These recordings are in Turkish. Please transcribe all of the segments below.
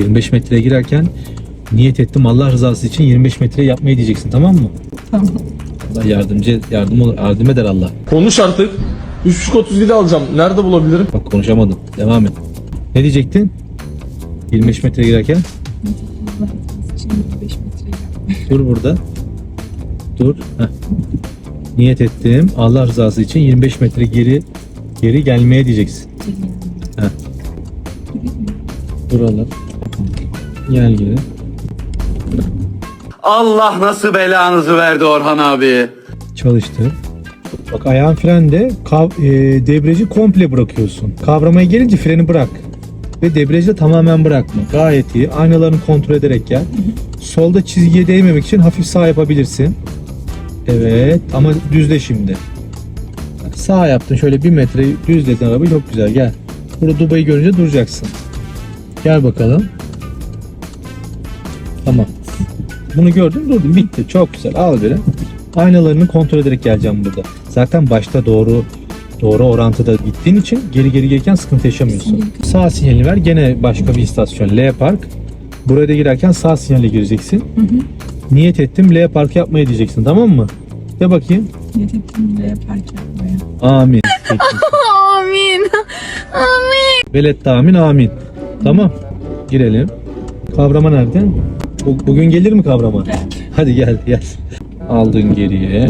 25 metreye girerken niyet ettim Allah rızası için 25 metre yapmayı diyeceksin tamam mı? Tamam. Allah yardımcı yardım olur, yardım eder Allah. Konuş artık. 3.37 alacağım. Nerede bulabilirim? Bak konuşamadım. Devam et. Ne diyecektin? 25 metre girerken Allah rızası için 25 metre yap. dur burada. Dur. Heh. Niyet ettim. Allah rızası için 25 metre geri geri gelmeye diyeceksin. Heh. Duralım. Gel geri. Allah nasıl belanızı verdi Orhan abi. Çalıştır. Bak ayağın frende kav- e, debriyajı komple bırakıyorsun. Kavramaya gelince freni bırak. Ve debriyajı da tamamen bırakma. Gayet iyi. Aynalarını kontrol ederek gel. Solda çizgiye değmemek için hafif sağ yapabilirsin. Evet ama düzle şimdi. Bak, Sağ yaptın şöyle bir metre düzledin arabayı çok güzel gel. Burada Dubai'yi görünce duracaksın. Gel bakalım. Tamam. Bunu gördün durdun bitti çok güzel al biri. Aynalarını kontrol ederek geleceğim burada. Zaten başta doğru doğru orantıda gittiğin için geri geri gelirken sıkıntı yaşamıyorsun. Sağ sinyali ver gene başka bir istasyon L Park. Buraya da girerken sağ sinyale gireceksin. Niyet ettim L Park yapmaya diyeceksin tamam mı? De bakayım. Niyet ettim buraya park yapmaya. Amin. Amin. Amin. Velet amin amin. Tamam. Girelim. Kavrama nerede? Bu- bugün gelir mi kavrama? Hadi gel gel. Aldın geriye.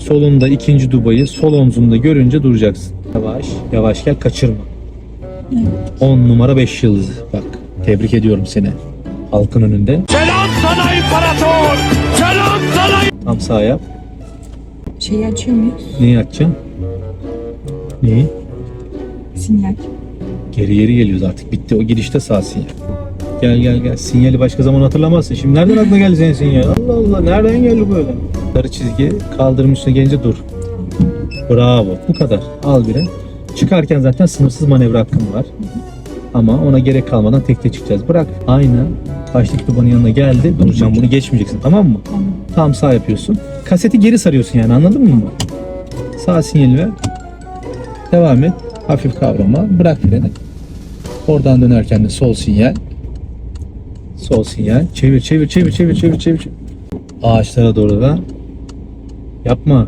Solunda ikinci dubayı sol omzunda görünce duracaksın. Yavaş yavaş gel kaçırma. 10 numara 5 yıldız. Bak tebrik ediyorum seni. Halkın önünde. Selam sana imparator. Selam sana Tam sağ yap. Şeyi açıyor muyuz? Neyi açacaksın? Neyi? Sinyal. Geri geri geliyoruz artık. Bitti o girişte sağ sinyal. Gel gel gel. Sinyali başka zaman hatırlamazsın. Şimdi nereden aklına geldi senin sinyal? Allah Allah nereden geldi böyle? Sarı çizgi kaldırım üstüne gelince dur. Bravo. Bu kadar. Al biri. Çıkarken zaten sınırsız manevra hakkın var. Ama ona gerek kalmadan tek tek çıkacağız. Bırak. Aynı. Başlık dubanın yanına geldi. Duracağım bunu geçmeyeceksin tamam mı? Tam sağ yapıyorsun. Kaseti geri sarıyorsun yani anladın mı? Sağ sinyali ver. Devam et. Hafif kavrama. Bırak freni. Oradan dönerken de sol sinyal. Sol sinyal. Çevir çevir çevir çevir çevir çevir. Ağaçlara doğru da. Yapma.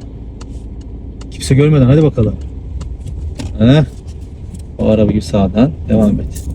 Kimse görmeden hadi bakalım. Heh. O araba gibi sağdan devam et.